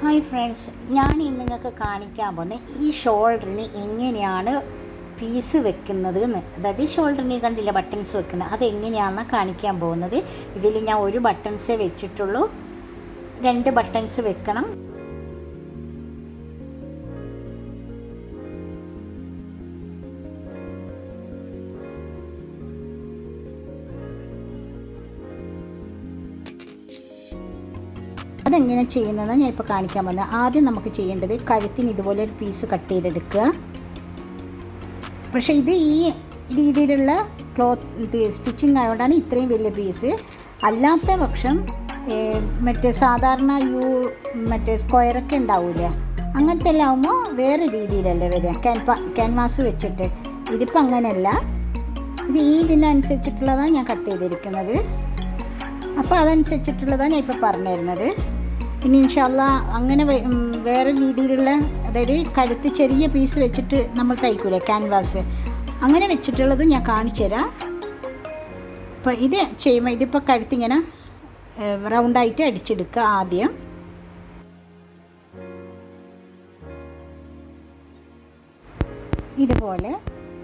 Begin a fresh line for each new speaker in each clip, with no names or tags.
Hi friends ഞാൻ ഇന്ന് നിങ്ങൾക്ക് കാണിക്കാൻ പോകുന്നത് ഈ ഷോൾഡറിന് എങ്ങനെയാണ് പീസ് വെക്കുന്നത് എന്ന് അതായത് ഷോൾഡറിന് കണ്ടില്ല ബട്ടൺസ് വെക്കുന്നത് അതെങ്ങനെയാണെന്നാണ് കാണിക്കാൻ പോകുന്നത്. ഇതിൽ ഞാൻ ഒരു ബട്ടൺസേ വെച്ചിട്ടുള്ളൂ. രണ്ട് ബട്ടൺസ് വെക്കണം. അതെങ്ങനെ ചെയ്യുന്നതെന്ന് ഞാൻ ഇപ്പോൾ കാണിക്കാൻ വന്നത് ആദ്യം നമുക്ക് ചെയ്യേണ്ടത് കഴുത്തിന് ഇതുപോലെ ഒരു പീസ് കട്ട് ചെയ്തെടുക്കുക. പക്ഷേ ഇത് ഈ രീതിയിലുള്ള ക്ലോത്ത് സ്റ്റിച്ചിങ് ആയതുകൊണ്ടാണ് ഇത്രയും വലിയ പീസ് അല്ലാത്ത പക്ഷം മറ്റേ സാധാരണ യു മറ്റേ സ്ക്വയറൊക്കെ ഉണ്ടാവില്ല? അങ്ങനത്തെ എല്ലാം ആകുമ്പോൾ വേറെ രീതിയിലല്ലേ വരിക. ക്യാൻപ ക്യാൻവാസ് വെച്ചിട്ട്. ഇതിപ്പോൾ അങ്ങനെയല്ല. ഇത് ഈ ഇതിനനുസരിച്ചിട്ടുള്ളതാണ് ഞാൻ കട്ട് ചെയ്തിരിക്കുന്നത്. അപ്പോൾ അതനുസരിച്ചിട്ടുള്ളതാണ് ഞാൻ ഇപ്പോൾ പറഞ്ഞു തരുന്നത് ഇനി ഇൻഷാല്ല അങ്ങനെ വേറെ രീതിയിലുള്ള അതായത് കഴുത്ത് ചെറിയ പീസ് വെച്ചിട്ട് നമ്മൾ തയ്ക്കൂലേ ക്യാൻവാസ് അങ്ങനെ വെച്ചിട്ടുള്ളത് ഞാൻ കാണിച്ചു തരാം. അപ്പോൾ ഇത് ചെയ്യുമ്പോൾ ഇതിപ്പോൾ കഴുത്തിങ്ങനെ റൗണ്ടായിട്ട് അടിച്ചെടുക്കുക ആദ്യം. ഇതുപോലെ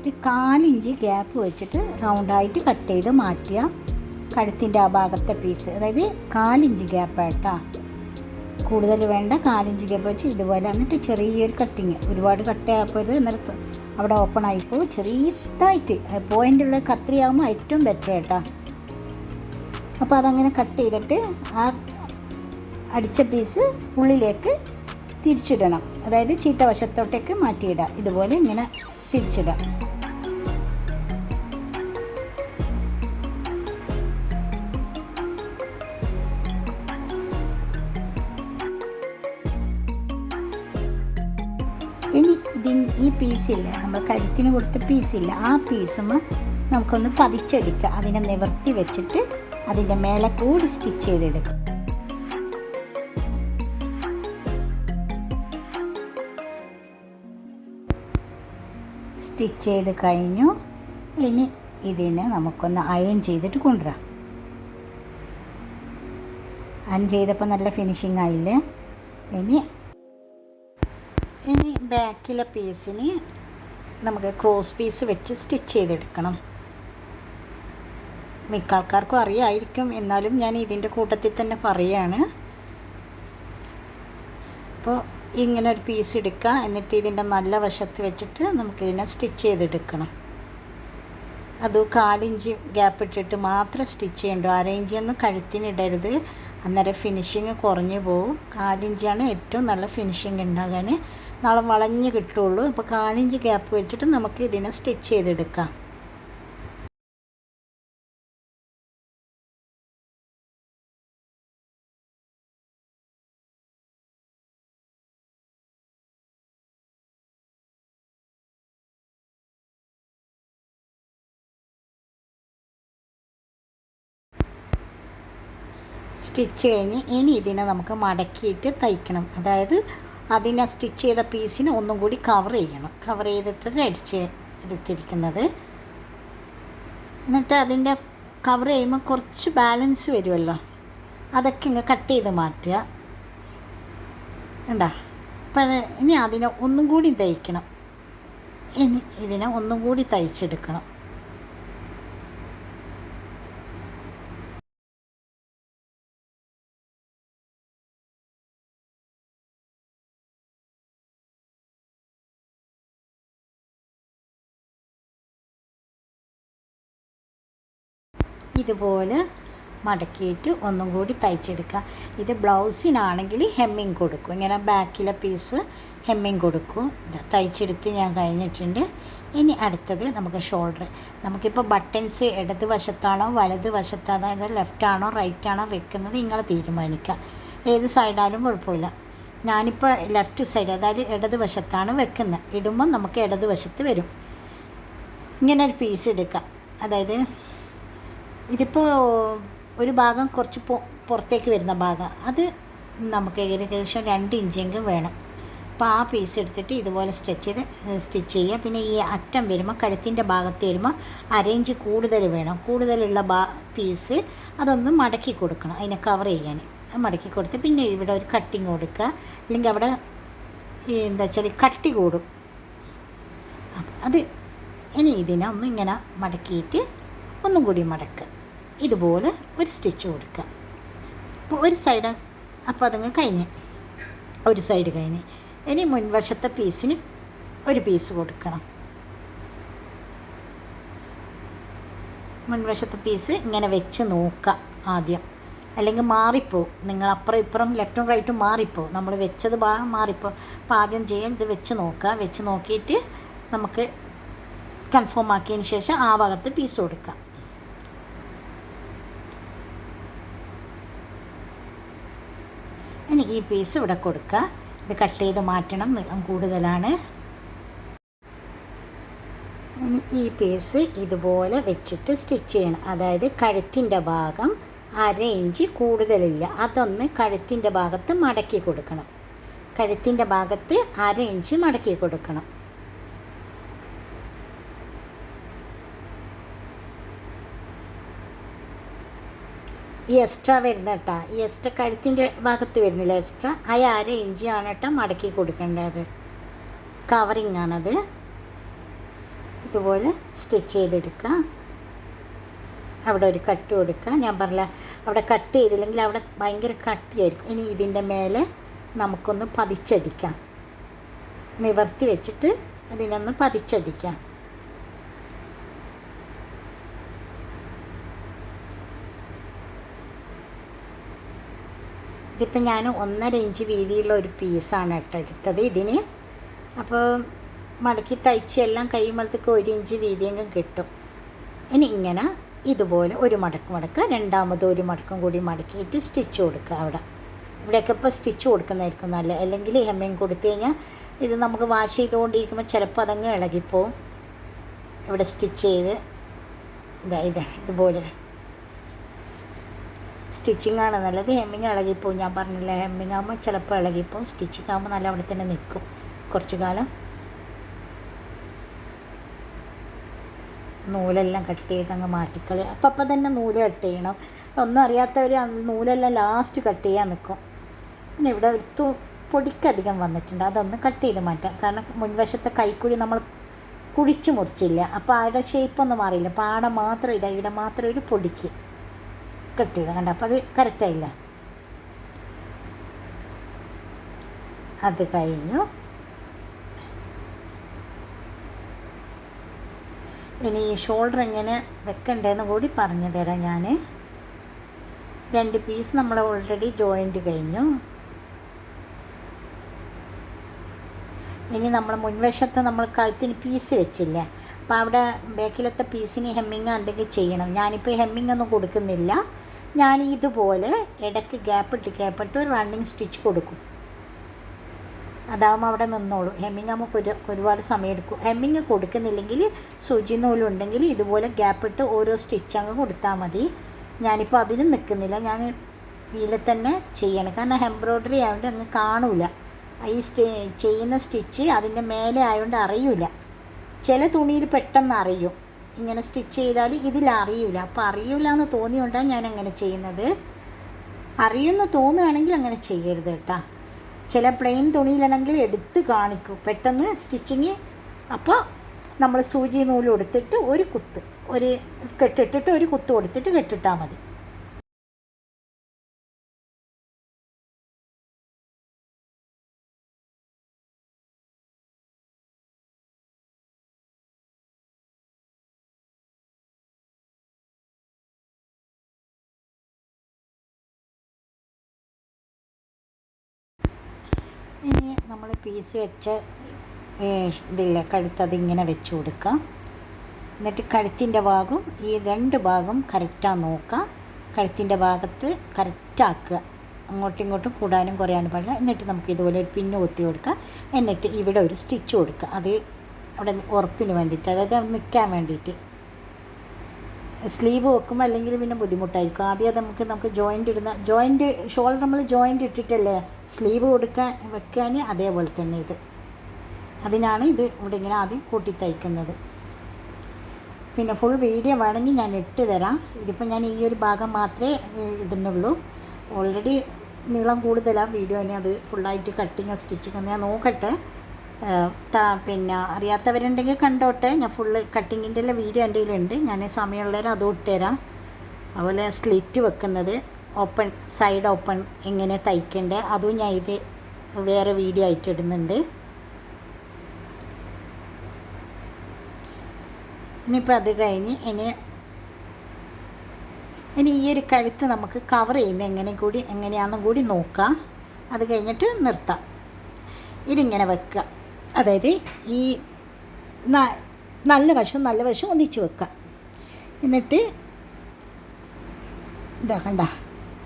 ഒരു കാലിഞ്ച് ഗ്യാപ്പ് വെച്ചിട്ട് റൗണ്ടായിട്ട് കട്ട് ചെയ്ത് മാറ്റുക കഴുത്തിന്റെ ആ ഭാഗത്തെ പീസ് അതായത് കാലിഞ്ച് ഗ്യാപ്പായിട്ടാ കൂടുതൽ വേണ്ട. കാലിഞ്ച് വെച്ച് ഇതുപോലെ എന്നിട്ട് ചെറിയൊരു കട്ടിങ് ഒരുപാട് കട്ടയാക്കരുത് എന്നിടത്ത് അവിടെ ഓപ്പൺ ആയിപ്പോൾ ചെറിയതായിട്ട് പോയിന്റുള്ള കത്രിയാകുമ്പോൾ ഏറ്റവും ബെറ്റർ കേട്ടോ അപ്പോൾ അതങ്ങനെ കട്ട് ചെയ്തിട്ട് ആ അടിച്ച പീസ് ഉള്ളിലേക്ക് തിരിച്ചിടണം. അതായത് ചീത്ത വശത്തോട്ടേക്ക് മാറ്റിയിടാം. ഇതുപോലെ ഇങ്ങനെ തിരിച്ചിടാം. ഈ പീസില്ല നമ്മൾ കഴുത്തിന് കൊടുത്ത പീസില്ല ആ പീസും നമുക്കൊന്ന് പതിച്ചെടുക്കുക. അതിനെ നിവർത്തി വെച്ചിട്ട് അതിന്റെ മേലെ കൂടി സ്റ്റിച്ച് ചെയ്തെടുക്കും സ്റ്റിച്ച് ചെയ്ത് കഴിഞ്ഞു. ഇനി ഇതിനെ നമുക്കൊന്ന് അയൺ ചെയ്തിട്ട് കൊണ്ടുവരാം. അയൺ ചെയ്തപ്പോൾ നല്ല ഫിനിഷിംഗ് ആയില്ലേ? ഇനി ബാക്കിലെ പീസിന് നമുക്ക് ക്രോസ് പീസ് വെച്ച് സ്റ്റിച്ച് ചെയ്തെടുക്കണം. മിക്ക ആൾക്കാർക്കും അറിയായിരിക്കും. എന്നാലും ഞാൻ ഇതിന്റെ കൂട്ടത്തിൽ തന്നെ പറയുകയാണ് അപ്പോൾ ഇങ്ങനെ ഒരു പീസ് എടുക്കുക. എന്നിട്ട് ഇതിന്റെ നല്ല വശത്ത് വെച്ചിട്ട് നമുക്കിതിനെ സ്റ്റിച്ച് ചെയ്തെടുക്കണം. അത് കാലിഞ്ച് ഗ്യാപ്പ് ഇട്ടിട്ട് മാത്രം സ്റ്റിച്ച് ചെയ്യണ്ടു. അരയിഞ്ചൊന്നും കഴുത്തിനിടരുത് അന്നേരം ഫിനിഷിങ് കുറഞ്ഞു പോകും കാലിഞ്ചാണ് ഏറ്റവും നല്ല ഫിനിഷിങ് ഉണ്ടാകാൻ. നാളെ വളഞ്ഞ് കിട്ടുള്ളൂ. അപ്പോൾ കാലിഞ്ച് ഗ്യാപ്പ് വെച്ചിട്ട് നമുക്ക് ഇതിനെ സ്റ്റിച്ച് ചെയ്തെടുക്കാം. സ്റ്റിച്ച് കഴിഞ്ഞ് ഇനി ഇതിനെ നമുക്ക് മടക്കിയിട്ട് തയ്ക്കണം. അതായത് അതിനെ സ്റ്റിച്ച് ചെയ്ത പീസിനെ ഒന്നും കൂടി കവർ ചെയ്യണം. കവർ ചെയ്തിട്ട് അടിച്ച് എടുത്തിരിക്കുന്നത്. എന്നിട്ട് അതിന്റെ കവർ ചെയ്യുമ്പോൾ കുറച്ച് ബാലൻസ് വരുമല്ലോ. അതൊക്കെ ഇങ്ങ് കട്ട് ചെയ്ത് മാറ്റുക. ഉണ്ടോ അപ്പം അത് ഇനി അതിനെ ഒന്നും കൂടി തയ്ക്കണം. ഇനി ഇതിനെ ഒന്നും കൂടി തയ്ച്ചെടുക്കണം. ഇതുപോലെ മടക്കിയിട്ട് ഒന്നും കൂടി തയ്ച്ചെടുക്കുക. ഇത് ബ്ലൗസിനാണെങ്കിൽ ഹെമ്മിങ് കൊടുക്കും. ഇങ്ങനെ ബാക്കിലെ പീസ് ഹെമ്മിങ് കൊടുക്കും. തയ്ച്ചെടുത്ത് ഞാൻ കഴിഞ്ഞിട്ടുണ്ട്. ഇനി അടുത്തത് നമുക്ക് ഷോൾഡർ. നമുക്കിപ്പോൾ ബട്ടൺസ് ഇടത് വശത്താണോ വലത് വശത്താണോ അതായത് ലെഫ്റ്റ് ആണോ റൈറ്റ് ആണോ വെക്കുന്നത് നിങ്ങൾ തീരുമാനിക്കുക. ഏത് സൈഡായാലും കുഴപ്പമില്ല. ഞാനിപ്പോൾ ലെഫ്റ്റ് സൈഡ് അതായത് ഇടത് വശത്താണ് വെക്കുന്നത്. ഇടുമ്പോൾ നമുക്ക് ഇടത് വശത്ത് വരും. ഇങ്ങനെ ഒരു പീസ് എടുക്കാം അതായത് ഇതിപ്പോൾ ഒരു ഭാഗം കുറച്ച് പുറത്തേക്ക് വരുന്ന ഭാഗം. അത് നമുക്ക് ഏകദേശം രണ്ട് ഇഞ്ചെങ്കിലും വേണം. അപ്പോൾ ആ പീസ് എടുത്തിട്ട് ഇതുപോലെ സ്റ്റിച്ച് ചെയ്ത് സ്റ്റിച്ച് ചെയ്യുക. പിന്നെ ഈ അറ്റം വരുമ്പോൾ കഴുത്തിന്റെ ഭാഗത്ത് വരുമ്പോൾ അരയിഞ്ച് കൂടുതൽ വേണം. കൂടുതലുള്ള ബാ പീസ് അതൊന്ന് മടക്കി കൊടുക്കണം അതിനെ കവർ ചെയ്യാൻ. മടക്കി കൊടുത്ത് പിന്നെ ഇവിടെ ഒരു കട്ടിങ് കൊടുക്കുക. അല്ലെങ്കിൽ അവിടെ എന്താ വെച്ചാൽ കട്ടി കൂടും. അത് ഇനി ഇതിനെ ഒന്ന് ഇങ്ങനെ മടക്കിയിട്ട് ഒന്നും കൂടി മടക്കുക ഇതുപോലെ ഒരു സ്റ്റിച്ച് കൊടുക്കുക അപ്പോൾ ഒരു സൈഡ് അപ്പോൾ അതങ്ങ് കഴിഞ്ഞ്. ഒരു സൈഡ് കഴിഞ്ഞ്. ഇനി മുൻവശത്തെ പീസിന് ഒരു പീസ് കൊടുക്കണം. മുൻവശത്തെ പീസ് ഇങ്ങനെ വെച്ച് നോക്കുക ആദ്യം. അല്ലെങ്കിൽ മാറിപ്പോവും നിങ്ങൾ അപ്പുറം ഇപ്പുറം ലെഫ്റ്റും റൈറ്റും മാറിപ്പോവും നമ്മൾ വെച്ചത് ഭാഗം മാറിപ്പോവും അപ്പോൾ ആദ്യം ചെയ്യാൻ ഇത് വെച്ച് നോക്കുക വെച്ച് നോക്കിയിട്ട് നമുക്ക് കൺഫേം ആക്കിയതിന് ശേഷം ആ ഭാഗത്ത് പീസ് കൊടുക്കാം. ഇനി ഈ പീസ് ഇവിടെ കൊടുക്കുക ഇത് കട്ട് ചെയ്ത് മാറ്റണം. നീളം കൂടുതലാണ്. ഇനി ഈ പീസ് ഇതുപോലെ വെച്ചിട്ട് സ്റ്റിച്ച് ചെയ്യണം. അതായത് കഴുത്തിന്റെ ഭാഗം അര ഇഞ്ച് കൂടുതലില്ല. അതൊന്ന് കഴുത്തിന്റെ ഭാഗത്ത് മടക്കി കൊടുക്കണം. കഴുത്തിന്റെ ഭാഗത്ത് അര ഇഞ്ച് മടക്കി കൊടുക്കണം. ഈ എക്സ്ട്രാ വരുന്ന കേട്ടാ ഈ എക്സ്ട്രാ കഴുത്തിന്റെ ഭാഗത്ത് വരുന്നില്ല എക്സ്ട്രാ ആ അര ഇഞ്ചിയാണ് കേട്ടോ മടക്കി കൊടുക്കേണ്ടത്. കവറിങ് ആണത്. ഇതുപോലെ സ്റ്റിച്ച് ചെയ്തെടുക്കുക അവിടെ ഒരു കട്ട് കൊടുക്കുക ഞാൻ പറഞ്ഞ അവിടെ കട്ട് ചെയ്തില്ലെങ്കിൽ അവിടെ ഭയങ്കര കട്ടിയായിരിക്കും. ഇനി ഇതിന്റെ മേലെ നമുക്കൊന്ന് പതിച്ചടിക്കാം. നിവർത്തി വെച്ചിട്ട് അതിനൊന്ന് പതിച്ചടിക്കാം. ഇതിപ്പോൾ ഞാൻ ഒന്നര ഇഞ്ച് വീതിയുള്ള ഒരു പീസാണ് കേട്ടോ എടുത്തത് ഇതിന്. അപ്പോൾ മടക്കി തയ്ച്ച് എല്ലാം കഴിയുമ്പോഴത്തേക്ക് ഒരു ഇഞ്ച് വീതിയെങ്കിലും കിട്ടും. ഇനി ഇങ്ങനെ ഇതുപോലെ ഒരു മടക്ക് മടക്കുക രണ്ടാമത് ഒരു മടക്കും കൂടി മടക്കിയിട്ട് സ്റ്റിച്ച് കൊടുക്കുക അവിടെ. ഇവിടെയൊക്കെ ഇപ്പോൾ സ്റ്റിച്ച് കൊടുക്കുന്നതായിരിക്കും നല്ല അല്ലെങ്കിൽ ഹെമ്മയും കൊടുത്തു കഴിഞ്ഞാൽ ഇത് നമുക്ക് വാഷ് ചെയ്തുകൊണ്ടിരിക്കുമ്പോൾ ചിലപ്പോൾ അതങ്ങ് ഇളകിപ്പോവും. ഇവിടെ സ്റ്റിച്ച് ചെയ്ത് ഇതാ ഇതാ ഇതുപോലെ സ്റ്റിച്ചിങ് ആണ്. നല്ലത് ഹെമ്മിങ് ഇളകിപ്പോവും ഞാൻ പറഞ്ഞില്ല ഹെമ്മിങ് ആകുമ്പോൾ ചിലപ്പോൾ ഇളകിപ്പോവും സ്റ്റിച്ചിങ് ആകുമ്പോൾ നല്ല അവിടെ തന്നെ നിൽക്കും കുറച്ച് കാലം നൂലെല്ലാം കട്ട് ചെയ്ത് അങ്ങ് മാറ്റിക്കളി അപ്പം അപ്പം തന്നെ നൂൽ കട്ട് ചെയ്യണം. ഒന്നും അറിയാത്തവർ നൂലെല്ലാം ലാസ്റ്റ് കട്ട് ചെയ്യാൻ നിൽക്കും പിന്നെ ഇവിടെ ഒരു പൊടിക്കധികം വന്നിട്ടുണ്ട്. അതൊന്ന് കട്ട് ചെയ്ത് മാറ്റാം. കാരണം മുൻവശത്തെ കൈക്കുഴി നമ്മൾ കുഴിച്ച് മുറിച്ചില്ല. അപ്പോൾ ആടെ ഷേപ്പൊന്നും മാറിയില്ല. ആടെ മാത്രം ഇതാ. ഇവിടെ മാത്രം ഒരു പൊടിക്ക്. കട്ട് ചെയ്ത്. കണ്ട? അപ്പോൾ അത് കറക്റ്റായില്ല അത് കഴിഞ്ഞു. ഇനി ഈ ഷോൾഡർ എങ്ങനെ വെക്കണ്ടേന്ന് കൂടി പറഞ്ഞു തരാം ഞാൻ രണ്ട് പീസ് നമ്മൾ ഓൾറെഡി ജോയിന്റ് കഴിഞ്ഞു. ഇനി നമ്മൾ മുൻവശത്ത് നമ്മൾ കഴുത്തിന് പീസ് വെച്ചില്ല? അപ്പോൾ അവിടെ ബാക്കിലത്തെ പീസിന് ഹെമ്മിങ് എന്തെങ്കിലും ചെയ്യണം. ഞാനിപ്പോൾ ഹെമ്മിങ് ഒന്നും കൊടുക്കുന്നില്ല. ഞാൻ ഇതുപോലെ ഇടയ്ക്ക് ഗ്യാപ്പ് ഇട്ട് ഗ്യാപ്പ് ഇട്ട് ഒരു റണ്ണിങ് സ്റ്റിച്ച് കൊടുക്കും. അതാവുമ്പോൾ അവിടെ നിന്നോളൂ. ഹെമ്മിങ് നമുക്ക് ഒരു ഒരുപാട് സമയം എടുക്കും. ഹെമ്മിങ് കൊടുക്കുന്നില്ലെങ്കിൽ സൂചി നൂലുണ്ടെങ്കിൽ ഇതുപോലെ ഗ്യാപ്പ് ഇട്ട് ഓരോ സ്റ്റിച്ച് അങ്ങ് കൊടുത്താൽ മതി. ഞാനിപ്പോൾ അതിനും നിൽക്കുന്നില്ല. ഞാൻ ഇതിൽ തന്നെ ചെയ്യണം. കാരണം എംബ്രോയ്ഡറി ആയതുകൊണ്ട് അങ്ങ് കാണൂല. ഈ സ്റ്റേ ചെയ്യുന്ന സ്റ്റിച്ച് അതിന്റെ മേലെ ആയതുകൊണ്ട് അറിയില്ല ചില തുണിയിൽ പെട്ടെന്ന് അറിയും. ഇങ്ങനെ സ്റ്റിച്ച് ചെയ്താൽ ഇതിൽ അറിയൂല. അപ്പോൾ അറിയൂല എന്ന് തോന്നിയോണ്ടാണ് ഞാൻ അങ്ങനെ ചെയ്യുന്നത്. അറിയുമെന്ന് തോന്നുകയാണെങ്കിൽ അങ്ങനെ ചെയ്യരുത് കേട്ടോ. ചില പ്ലെയിൻ തുണിയിലാണെങ്കിൽ എടുത്ത് കാണിക്കും. പെട്ടെന്ന് സ്റ്റിച്ചിങ് അപ്പോൾ നമ്മൾ സൂചി നൂൽ കൊടുത്തിട്ട് ഒരു കുത്ത് ഒരു കെട്ടിട്ടിട്ട് ഒരു കുത്ത് കൊടുത്തിട്ട് കെട്ടിട്ടാൽ മതി. ഇനി നമ്മൾ പീസ് വെച്ച ഇതില്ല കഴുത്തത് ഇങ്ങനെ വെച്ച് കൊടുക്കുക. എന്നിട്ട് കഴുത്തിന്റെ ഭാഗം ഈ രണ്ട് ഭാഗം കറക്റ്റാണ് നോക്കുക. കഴുത്തിന്റെ ഭാഗത്ത് കറക്റ്റാക്കുക അങ്ങോട്ടും ഇങ്ങോട്ടും കൂടാനും കുറയാനും പാടില്ല. എന്നിട്ട് നമുക്ക് ഇതുപോലെ ഒരു പിന്ന് കൊത്തി കൊടുക്കുക. എന്നിട്ട് ഇവിടെ ഒരു സ്റ്റിച്ച് കൊടുക്കുക. അത് അവിടെ ഉറപ്പിന് വേണ്ടിയിട്ട് അതായത് നിൽക്കാൻ വേണ്ടിയിട്ട്. സ്ലീവ് വെക്കുമ്പോൾ അല്ലെങ്കിൽ പിന്നെ ബുദ്ധിമുട്ടായിരിക്കും. ആദ്യം നമുക്ക് നമുക്ക് ജോയിന്റ് ഇടുന്ന ജോയിന്റ് ഷോൾഡർ നമ്മൾ ജോയിന്റ് ഇട്ടിട്ടല്ലേ സ്ലീവ് കൊടുക്കാൻ വെക്കാൻ അതേപോലെ തന്നെ ഇത്. അതിനാണ് ഇത് ഇവിടെ ഇങ്ങനെ ആദ്യം കൂട്ടി തയ്ക്കുന്നത്. പിന്നെ ഫുൾ വീഡിയോ വേണമെങ്കിൽ ഞാൻ ഇട്ട് തരാം. ഇതിപ്പോൾ ഞാൻ ഈ ഒരു ഭാഗം മാത്രമേ ഇടുന്നുള്ളൂ. ഓൾറെഡി നീളം കൂടുതലാണ് വീഡിയോ ഇനി അത് ഫുള്ളായിട്ട് കട്ടിങ് സ്റ്റിച്ചിങ് ഞാൻ നോക്കട്ടെ. പിന്നെ അറിയാത്തവരുണ്ടെങ്കിൽ കണ്ടോട്ടെ. ഞാൻ ഫുള്ള് കട്ടിങ്ങിന്റെ എല്ലാം വീഡിയോ എന്റെ കയ്യിലുണ്ട്. ഞാൻ സമയമുള്ളവരെ അതും ഇട്ടുതരാം അതുപോലെ സ്ലിറ്റ് വെക്കുന്നത് ഓപ്പൺ സൈഡ് ഓപ്പൺ എങ്ങനെ തയ്ക്കേണ്ടത് അതും ഞാൻ ഇത് വേറെ വീഡിയോ ആയിട്ട് ഇടുന്നുണ്ട്. ഇനിയിപ്പോൾ അത് കഴിഞ്ഞ് ഇനി ഇനി ഈ ഒരു കഴുത്ത് നമുക്ക് കവർ ചെയ്യുന്ന എങ്ങനെ കൂടി എങ്ങനെയാണെന്നും കൂടി നോക്കാം. അത് കഴിഞ്ഞിട്ട് നിർത്താം. ഇതിങ്ങനെ വെക്കുക. അതായത് ഈ നല്ല വശം നല്ല വശം ഒന്നിച്ച് വെക്കുക. എന്നിട്ട് ഇതാ കണ്ട.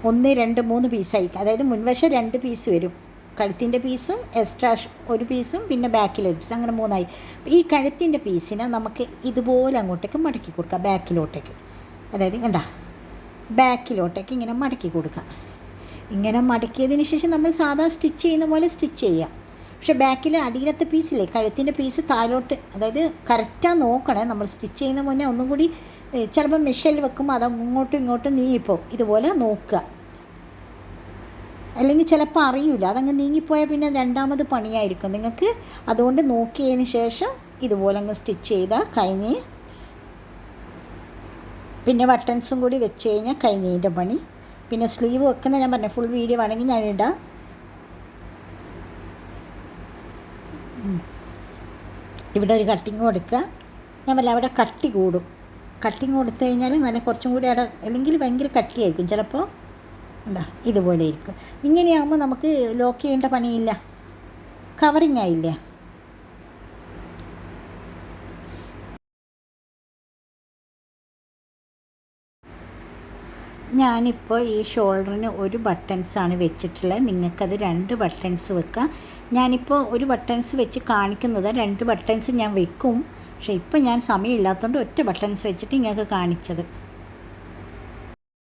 ഒന്ന് രണ്ട് മൂന്ന് പീസായി അതായത് മുൻവശം രണ്ട് പീസ് വരും. കഴുത്തിന്റെ പീസും എക്സ്ട്രാ ഒരു പീസും പിന്നെ ബാക്കിൽ ഒരു പീസും അങ്ങനെ മൂന്നായി. ഈ കഴുത്തിന്റെ പീസിനെ നമുക്ക് ഇതുപോലെ അങ്ങോട്ടേക്ക് മടക്കി കൊടുക്കാം. ബാക്കിലോട്ടേക്ക് അതായത് കണ്ട. ബാക്കിലോട്ടേക്ക് ഇങ്ങനെ മടക്കി കൊടുക്കുക ഇങ്ങനെ മടക്കിയതിന് ശേഷം നമ്മൾ സാധാ സ്റ്റിച്ച് ചെയ്യുന്ന പോലെ സ്റ്റിച്ച് ചെയ്യാം. പക്ഷെ ബാക്കിൽ അടിയിലത്തെ പീസില്ലേ കഴുത്തിന്റെ പീസ് താഴോട്ട് അതായത് കറക്റ്റാണ് നോക്കണേ നമ്മൾ സ്റ്റിച്ച് ചെയ്യുന്ന മുന്നേ ഒന്നും കൂടി ചിലപ്പോൾ മെഷീനിൽ വെക്കുമ്പോൾ അത് അങ്ങോട്ടും ഇങ്ങോട്ടും നീങ്ങിപ്പോവും. ഇതുപോലെ നോക്കുക. അല്ലെങ്കിൽ ചിലപ്പോൾ അറിയില്ല അതങ്ങ് നീങ്ങിപ്പോയാൽ പിന്നെ രണ്ടാമത് പണിയായിരിക്കും. നിങ്ങൾക്ക് അതുകൊണ്ട് നോക്കിയതിന് ശേഷം ഇതുപോലെ അങ്ങ് സ്റ്റിച്ച് ചെയ്താൽ കഴിഞ്ഞ് പിന്നെ ബട്ടൺസും കൂടി വെച്ച് കഴിഞ്ഞാൽ കഴിഞ്ഞതിന്റെ പണി. പിന്നെ സ്ലീവ് വെക്കുന്ന ഞാൻ പറഞ്ഞു ഫുൾ വീഡിയോ വേണമെങ്കിൽ ഞാൻ ഇവിടെ ഒരു കട്ടിങ് കൊടുക്കുക. ഞാൻ പറയാം അവിടെ കട്ടി കൂടും. കട്ടിങ് കൊടുത്തു കഴിഞ്ഞാൽ നല്ല കുറച്ചും കൂടി അവിടെ അല്ലെങ്കിൽ ഭയങ്കര കട്ടിയായിരിക്കും. ചിലപ്പോൾ ഉണ്ടാ ഇതുപോലെ ഇരിക്കും. ഇങ്ങനെയാകുമ്പോൾ നമുക്ക് ലോക്ക് ചെയ്യേണ്ട പണിയില്ല. കവറിങ് ആയില്ലേ? ഞാനിപ്പോൾ ഈ ഷോൾഡറിന് ഒരു ബട്ടൺസാണ് വെച്ചിട്ടുള്ളത്. നിങ്ങൾക്കത് രണ്ട് ബട്ടൺസ് വെക്കാം. ഞാനിപ്പോൾ ഒരു ബട്ടൺസ് വെച്ച് കാണിക്കുന്നത്. രണ്ട് ബട്ടൺസ് ഞാൻ വെക്കും. പക്ഷേ ഇപ്പം ഞാൻ സമയമില്ലാത്തതുകൊണ്ട് ഒറ്റ ബട്ടൺസ് വെച്ചിട്ട് ഇങ്ങനെയൊക്കെ കാണിച്ചത്.